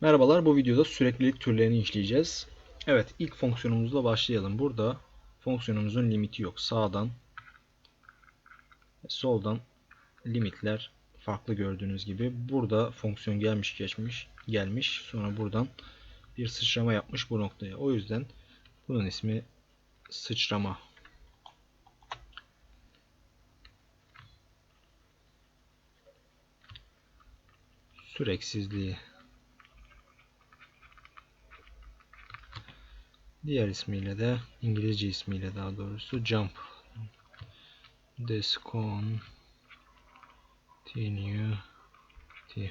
Merhabalar, bu videoda süreklilik türlerini işleyeceğiz. Evet, ilk fonksiyonumuzla başlayalım. Burada fonksiyonumuzun limiti yok. Sağdan soldan limitler farklı gördüğünüz gibi. Burada fonksiyon gelmiş geçmiş gelmiş. Sonra buradan bir sıçrama yapmış bu noktaya. O yüzden bunun ismi sıçrama. Süreksizliği. Diğer ismiyle de İngilizce ismiyle daha doğrusu jump discontinuity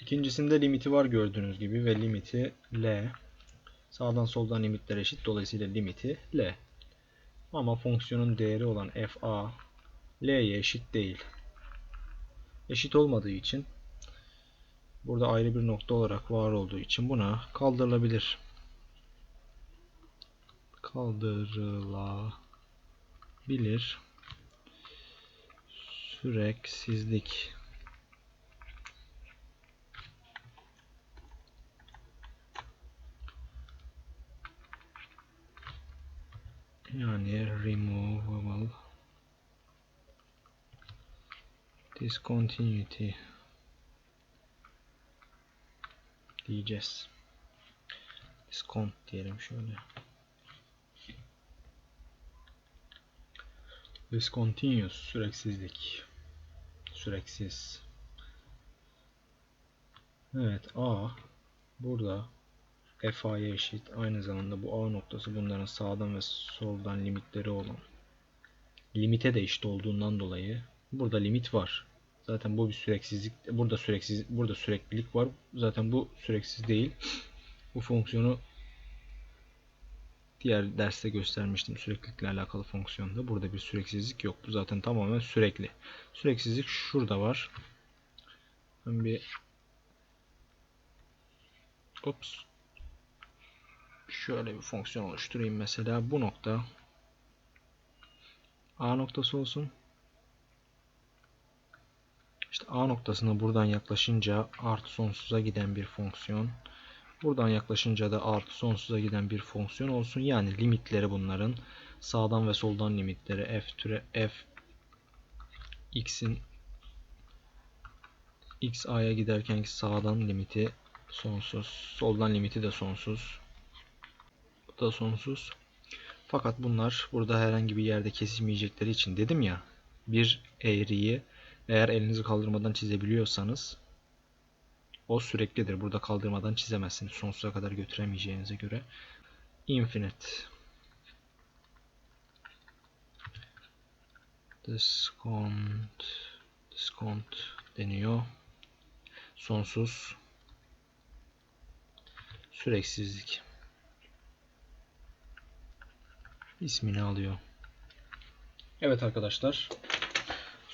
İkincisinde limiti var gördüğünüz gibi ve limiti L. Sağdan soldan limitler eşit dolayısıyla limiti L. Ama fonksiyonun değeri olan fa L'ye eşit değil. Eşit olmadığı için burada ayrı bir nokta olarak var olduğu için buna kaldırılabilir. Kaldırılabilir. Süreksizlik. Yani removable discontinuity diyeceğiz. Discount diyelim şöyle. Discontinuous süreksizlik. Süreksiz. Evet A burada FA'ya eşit. Aynı zamanda bu A noktası bunların sağdan ve soldan limitleri olan limite de eşit olduğundan dolayı burada limit var. Zaten bu bir süreksizlik. Burada süreksiz burada süreklilik var. Zaten bu süreksiz değil. Bu fonksiyonu diğer derste göstermiştim süreklilikle alakalı fonksiyonda. Burada bir süreksizlik yok. Bu zaten tamamen sürekli. Süreksizlik şurada var. Ben bir Ops. Şöyle bir fonksiyon oluşturayım mesela. Bu nokta A noktası olsun. A noktasına buradan yaklaşınca artı sonsuza giden bir fonksiyon. Buradan yaklaşınca da artı sonsuza giden bir fonksiyon olsun. Yani limitleri bunların sağdan ve soldan limitleri f türe f x'in x a'ya giderken sağdan limiti sonsuz, soldan limiti de sonsuz. Bu da sonsuz. Fakat bunlar burada herhangi bir yerde kesilmeyecekleri için dedim ya bir eğriyi eğer elinizi kaldırmadan çizebiliyorsanız o süreklidir. Burada kaldırmadan çizemezsiniz. Sonsuza kadar götüremeyeceğinize göre. Infinite. Discount. Discount deniyor. Sonsuz. Süreksizlik. ismini alıyor. Evet arkadaşlar.